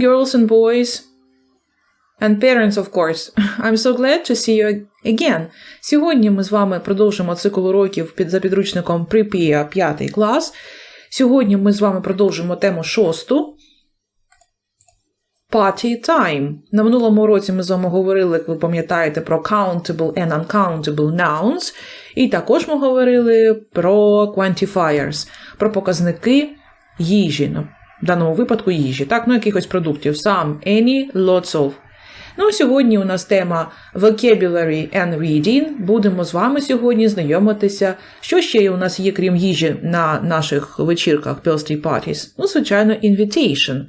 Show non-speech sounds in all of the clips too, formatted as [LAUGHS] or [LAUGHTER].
girls and boys. And parents, of course. [LAUGHS] I'm so glad to see you again. Сьогодні ми з вами продовжимо цикл уроків під за підручником Prepare 5 клас. Сьогодні ми з вами продовжимо тему шосту. Party time. На минулому уроці ми з вами говорили, як ви пам'ятаєте, про countable and uncountable nouns. І також ми говорили про quantifiers, про показники їжі. В даному випадку їжі, так, ну якихось продуктів. Some, any, lots of. Ну, сьогодні у нас тема Vocabulary and Reading. Будемо з вами сьогодні знайомитися. Що ще у нас є, крім їжі, на наших вечірках Birthday Parties? Ну, звичайно, invitation.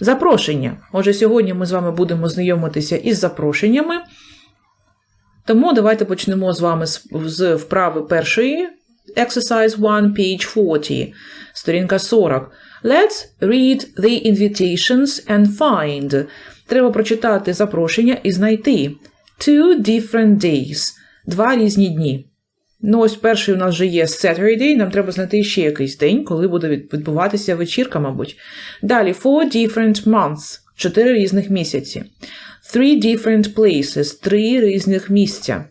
Запрошення. Отже, сьогодні ми з вами будемо знайомитися із запрошеннями. Тому давайте почнемо з вами з вправи першої. Exercise 1, page 40, сторінка 40. Let's read the invitations and find. Треба прочитати запрошення і знайти. Two different days. Два різні дні. Ну, ось перший у нас вже є Saturday, нам треба знайти ще якийсь день, коли буде відбуватися вечірка, мабуть. Далі four different months. Чотири різних місяці. Three different places. Три різних місця.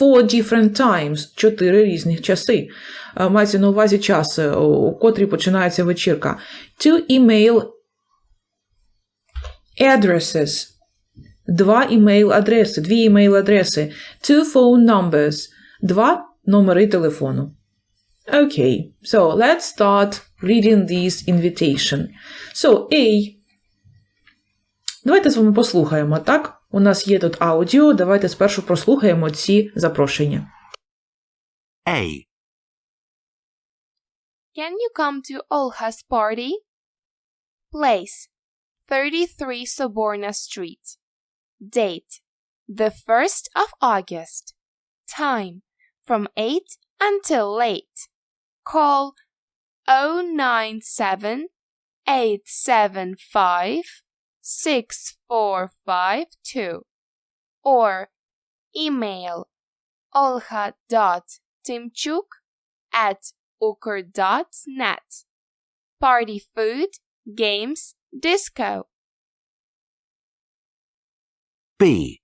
Four different times. Чотири різних часи. Е, Мається на увазі час, е, у котрій починається вечірка. Two email addresses. Два імейл-адреси, дві імейл-адреси. Two phone numbers. Два номери телефону. Okay, so let's start reading this invitation. So, A. Давайте з вами послухаємо, так? У нас є тут аудіо. Давайте спершу прослухаємо ці запрошення. A. Can you come to Olha's party? Place 33 Soborna Street. Date the 1st of August. Time from 8 until late. Call 097 875 6452 or email olha.timchuk at ukr.net. Party food, games, disco. B.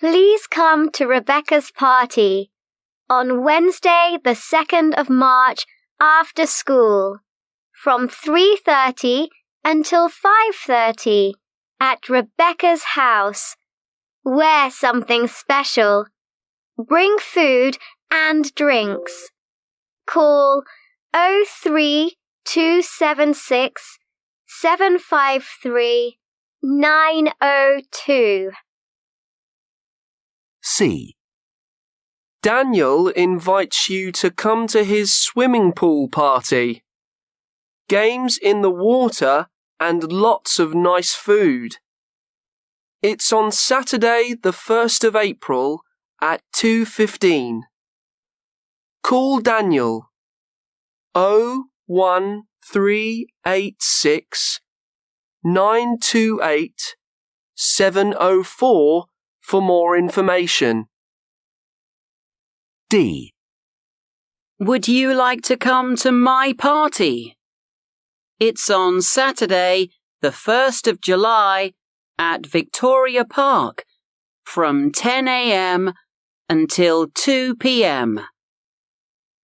Please come to Rebecca's party on Wednesday, the 2nd of March after school from 3:30 until 5:30 at Rebecca's house. Wear something special. Bring food and drinks. Call 03276 753 902. C. Daniel invites you to come to his swimming pool party. Games in the water and lots of nice food. It's on Saturday the 1st of April at 2:15. Call Daniel 01386 928 704 for more information. D. Would you like to come to my party? It's on Saturday, the 1st of July, at Victoria Park from 10 a.m. until 2 p.m.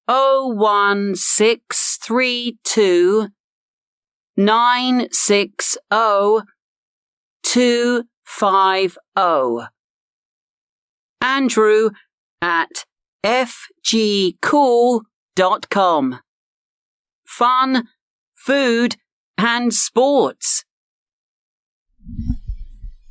01632 960 250. Andrew at fgcool.com. Fun, food, and sports.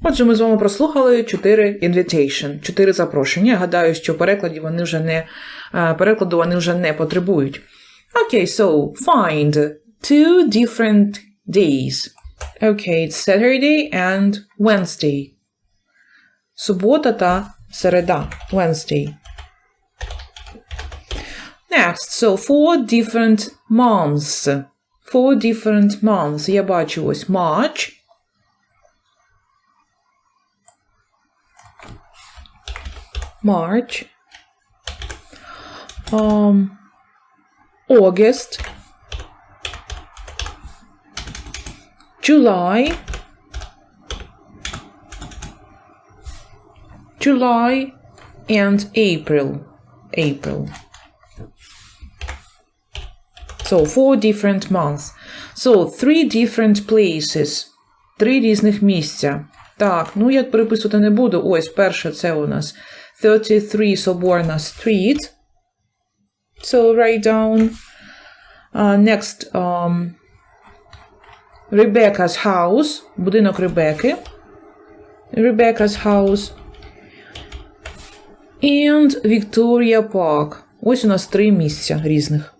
Отже, ми з вами прослухали чотири invitation, чотири запрошення. Гадаю, що перекладі вони вже не перекладу вони вже не потребують. Окей, okay, so find two different days. Okay, it's Saturday and Wednesday. Субота та середа. Wednesday. Next, so four different months. Four different months. Я бачу ось March. March. Um, August. July. July and April. April. So, four different months. So, three different places. Три різних місця. Так, ну як переписувати не буду. Ось, перше це у нас 33 Соборна Street. So, write down. Uh, next, um, Rebecca's house. Будинок Ребекки. Rebecca's house. And Victoria Park. Ось у нас три місця різних.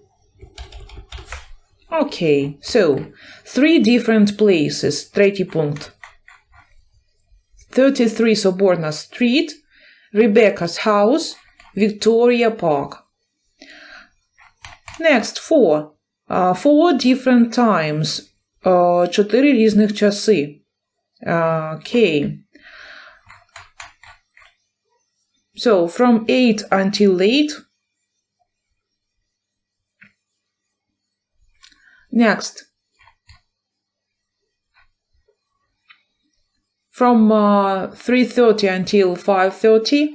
Окей, so, three different places. Третій пункт. 33 Соборна Street, Rebecca's house, Victoria Park. Next, four. Uh, four different times. Uh, чотири різних часи. Uh, Okay. So, from 8 until late. Next. From uh, 3.30 until 5.30.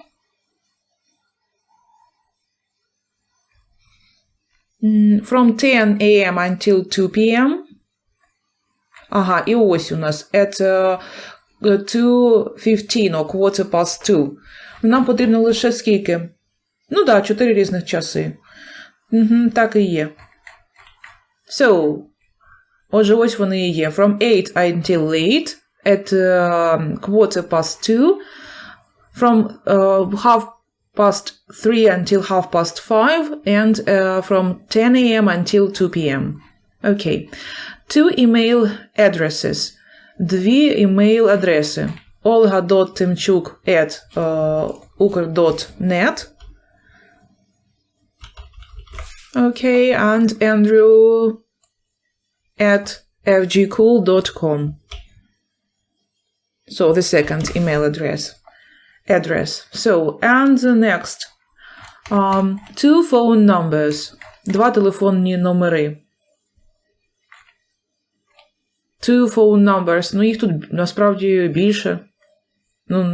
Mm, From 10 a.m. until 2 p.m. Ага, і ось у нас at uh, 2.15 or quarter past 2. Нам потрібно лише скільки? Ну так, да, 4 різних часи. Угу, так і є. So, отже, ось вони і є. From 8 until late, at uh, quarter past 2, from uh, half past 3 until half past 5, and uh, from 10 a.m. until 2 p.m. Okay. Two email addresses. Дві email адреси. olga.timchuk at uh, ukr.net Okay, and Andrew at fgcool.com. So the second email address. Address. So, and the next. Um, two phone numbers. Два телефонні номери. Two phone numbers. Ну, їх тут насправді більше. Ну,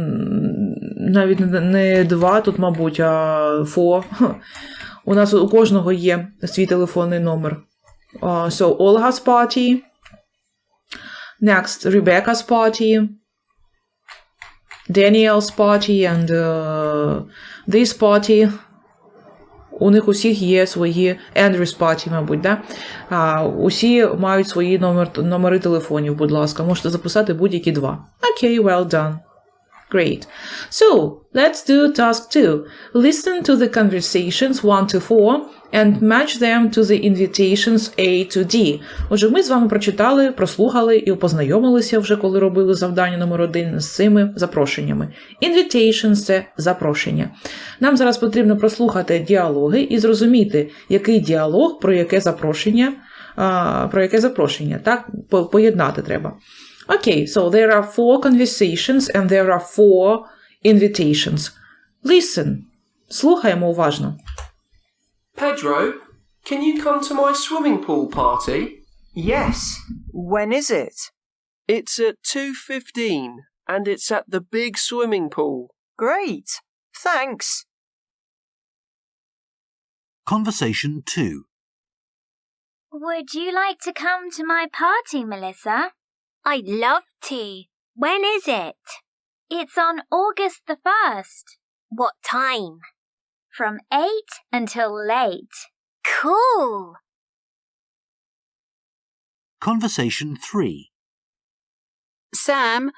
навіть не- два тут, мабуть, а four. [LAUGHS] У нас у кожного є свій телефонний номер. Uh, so, Olga's party. Next, Rebecca's party. Daniel's party and uh, this party. У них усіх є свої Andrew's party, мабуть, да? А, усі мають свої номер, номери телефонів, будь ласка. Можете записати будь-які два. Окей, okay, well done. Great. So, let's do task two. Listen to the conversations 1 to 4 and match them to the invitations A to D. Отже, ми з вами прочитали, прослухали і познайомилися вже, коли робили завдання номер один з цими запрошеннями. Invitations – це запрошення. Нам зараз потрібно прослухати діалоги і зрозуміти, який діалог про яке запрошення, про яке запрошення, так? Поєднати треба. Okay, so there are four conversations and there are four invitations. Listen. Слухаємо уважно. Pedro, can you come to my swimming pool party? Yes. When is it? It's at 2.15 and it's at the big swimming pool. Great. Thanks. Conversation 2. Would you like to come to my party, Melissa? I'd love to. When is it? It's on August the 1st. What time? From 8 until late. Cool. Conversation 3. Sam,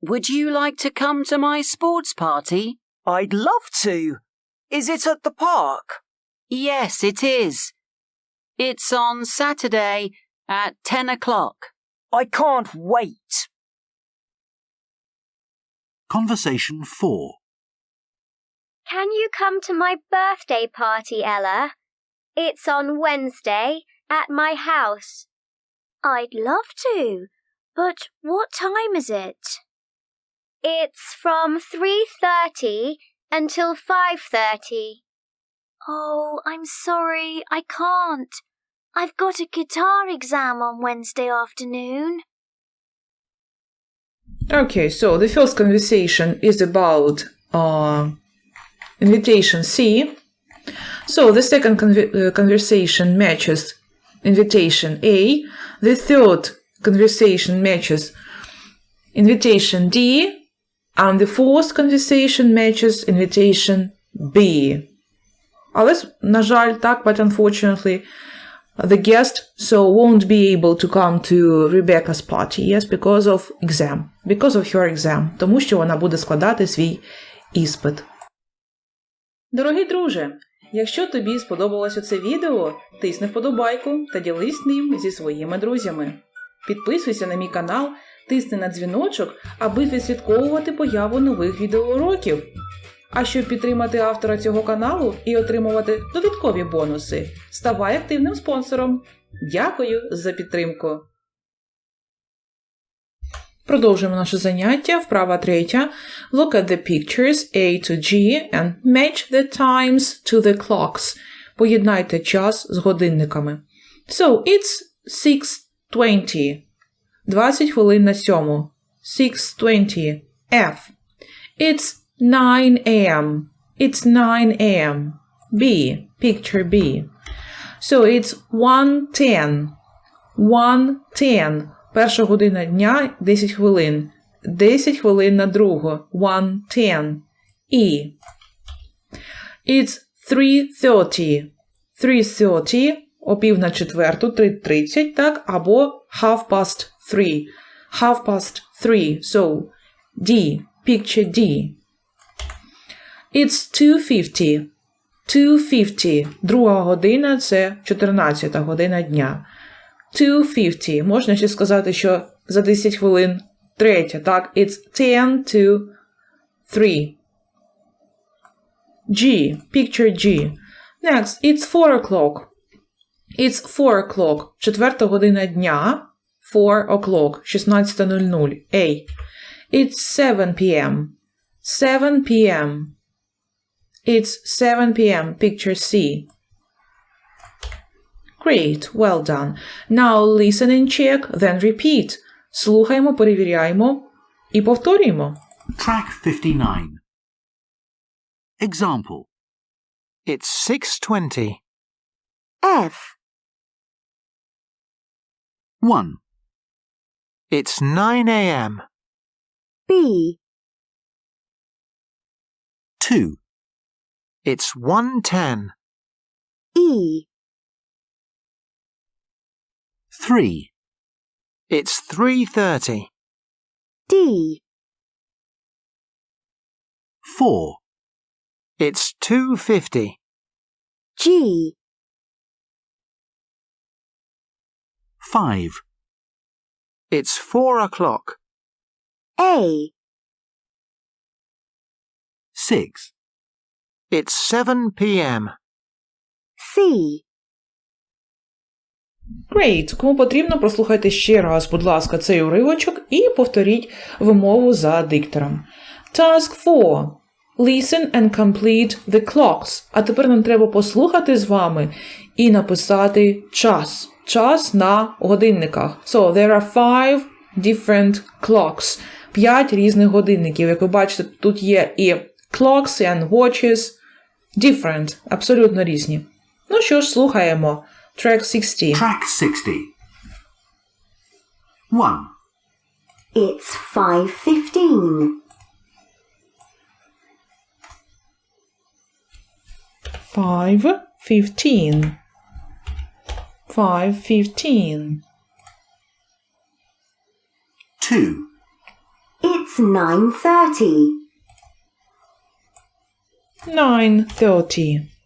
would you like to come to my sports party? I'd love to. Is it at the park? Yes, it is. It's on Saturday at 10 o'clock. I can't wait. Conversation 4. Can you come to my birthday party, Ella? It's on Wednesday at my house. I'd love to, but what time is it? It's from 3:30 until 5:30. Oh, I'm sorry, I can't. I've got a guitar exam on Wednesday afternoon. Okay, so the first conversation is about uh, invitation C. So the second conver- uh, conversation matches invitation A. The third conversation matches invitation D. And the fourth conversation matches invitation B. Але, на жаль, так, but unfortunately, the guest so won't be able to come to Rebecca's party, yes, because of exam, because of her exam, тому що вона буде складати свій іспит. Дорогий друже, якщо тобі сподобалося це відео, тисни вподобайку та ділись ним зі своїми друзями. Підписуйся на мій канал, тисни на дзвіночок, аби відслідковувати появу нових відеоуроків. А щоб підтримати автора цього каналу і отримувати додаткові бонуси, ставай активним спонсором. Дякую за підтримку. Продовжуємо наше заняття. Вправа третя. Look at the pictures A to G and match the times to the clocks. Поєднайте час з годинниками. So, it's 6.20. 20 хвилин на сьому. 6.20. F. It's 9 a.m. It's 9 a.m. B. Picture B. So it's 1.10. 1.10. Перша година дня 10 хвилин. 10 хвилин на другу. 1.10. E. It's 3.30. 3.30. О пів на четверту. 3.30, так? Або half past 3. Half past 3. So, D. Picture D. It's 2.50. 2.50. Друга година це 14 година дня. 2.50. Можна ще сказати, що за 10 хвилин третя, так? It's 10 to 3. G. Picture G. Next, it's 4 o'clock. It's 4 o'clock. Четверта година дня. 4 o'clock. 16.00. A. It's 7 p.m. 7 p.m. It's 7 p.m. Picture C. Great, well done. Now listen and check, then repeat. Слухаємо, перевіряємо і повторюємо. Track 59. Example. It's 6.20. F. 1, It's 9 a.m. B. 2, It's 1.10. E. 3, It's 3.30. D. 4, It's 2.50. G. 5, It's 4 o'clock. A. 6, It's 7 p.m. C. Great. Кому потрібно, прослухайте ще раз, будь ласка, цей уривочок і повторіть вимову за диктором. Task 4. Listen and complete the clocks. А тепер нам треба послухати з вами і написати час. Час на годинниках. So, there are five different clocks. П'ять різних годинників. Як ви бачите, тут є і clocks, and watches. Different. Абсолютно різні. Ну що ж, слухаємо. Track 60. Track 60. 1. It's 5.15. 5.15. 5.15. 2. It's 9.30. 9.30.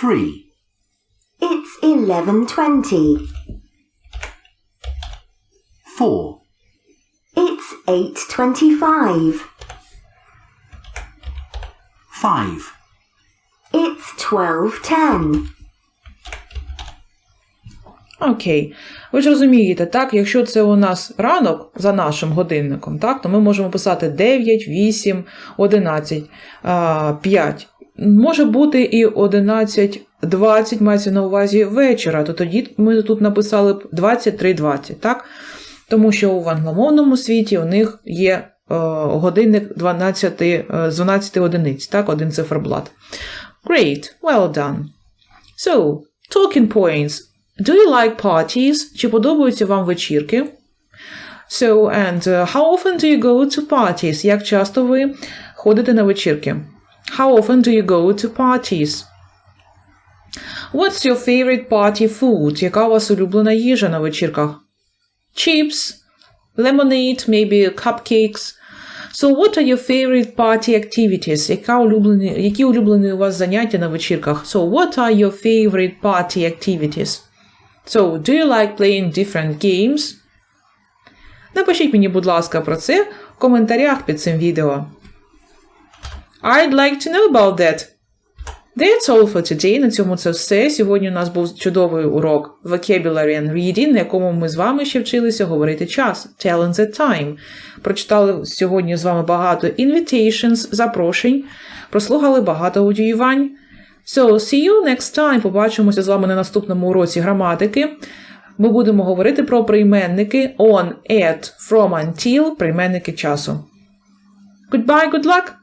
free. It's 11.20. Four. It's 8.25. Five. It's 12.10. Окей, ви ж розумієте, так, якщо це у нас ранок за нашим годинником, так, то ми можемо писати 9, 8, 11, 5. Може бути і 11 20 мається на увазі вечора, то тоді ми тут написали б 23.20, так? Тому що в англомовному світі у них є е, годинник 12, е, з 12 одиниць, так, один циферблат. Great, well done. So, talking points. Do you like parties? Чи подобаються вам вечірки? So, and uh, how often do you go to parties? Як часто ви ходите на вечірки? How often do you go to parties? What's your favorite party food? Яка у вас улюблена їжа на вечірках? Chips, lemonade, maybe cupcakes. So what are your favorite party activities? Яка улюблені, які улюблені у вас заняття на вечірках? So what are your favorite party activities? So do you like playing different games? Напишіть мені, будь ласка, про це в коментарях під цим відео. I'd like to know about that. That's all for today. На цьому це все. Сьогодні у нас був чудовий урок Vocabulary and Reading, на якому ми з вами ще вчилися говорити час. Telling the time. Прочитали сьогодні з вами багато invitations, запрошень, прослухали багато аудіювань. So, see you next time. Побачимося з вами на наступному уроці граматики. Ми будемо говорити про прийменники on, at, from, until, прийменники часу. Goodbye, good luck!